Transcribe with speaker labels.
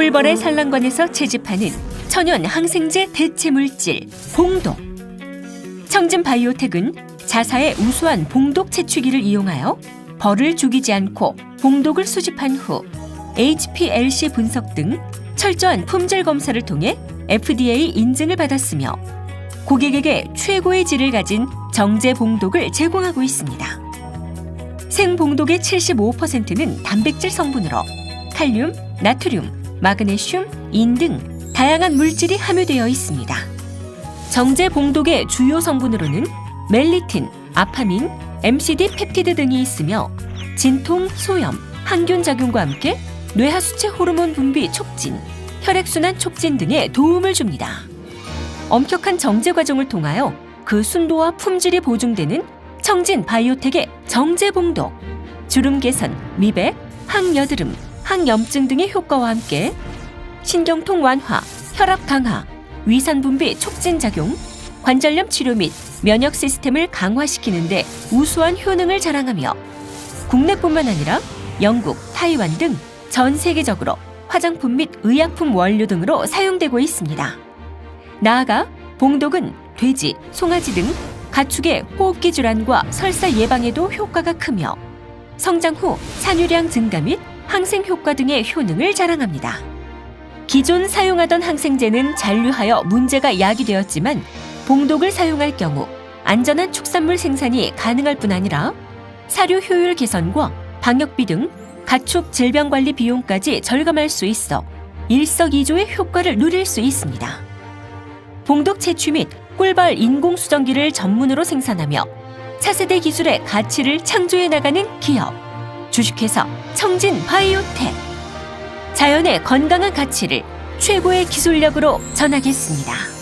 Speaker 1: 꿀벌의 산란관에서 채집하는 천연 항생제 대체 물질 봉독. 청진 바이오텍은 자사의 우수한 봉독 채취기를 이용하여 벌을 죽이지 않고 봉독을 수집한 후 HPLC 분석 등 철저한 품질 검사를 통해 FDA 인증을 받았으며 고객에게 최고의 질을 가진 정제 봉독을 제공하고 있습니다. 생봉독의 75%는 단백질 성분으로 칼륨, 나트륨, 마그네슘, 인 등 다양한 물질이 함유되어 있습니다. 정제 봉독의 주요 성분으로는 멜리틴, 아파민, MCD 펩티드 등이 있으며 진통, 소염, 항균 작용과 함께 뇌하수체 호르몬 분비 촉진, 혈액순환 촉진 등에 도움을 줍니다. 엄격한 정제 과정을 통하여 그 순도와 품질이 보증되는 청진 바이오텍의 정제 봉독, 주름 개선, 미백, 항여드름, 항염증 등의 효과와 함께 신경통 완화, 혈압 강화, 위산 분비 촉진 작용, 관절염 치료 및 면역 시스템을 강화시키는데 우수한 효능을 자랑하며 국내뿐만 아니라 영국, 타이완 등 전 세계적으로 화장품 및 의약품 원료 등으로 사용되고 있습니다. 나아가 봉독은 돼지, 송아지 등 가축의 호흡기 질환과 설사 예방에도 효과가 크며 성장 후 산유량 증가 및 항생 효과 등의 효능을 자랑합니다. 기존 사용하던 항생제는 잔류하여 문제가 야기되었지만 봉독을 사용할 경우 안전한 축산물 생산이 가능할 뿐 아니라 사료 효율 개선과 방역비 등 가축 질병 관리 비용까지 절감할 수 있어 일석이조의 효과를 누릴 수 있습니다. 봉독 채취 및 꿀벌 인공 수정기를 전문으로 생산하며 차세대 기술의 가치를 창조해 나가는 기업 주식회사 청진 바이오텍 자연의 건강한 가치를 최고의 기술력으로 전하겠습니다.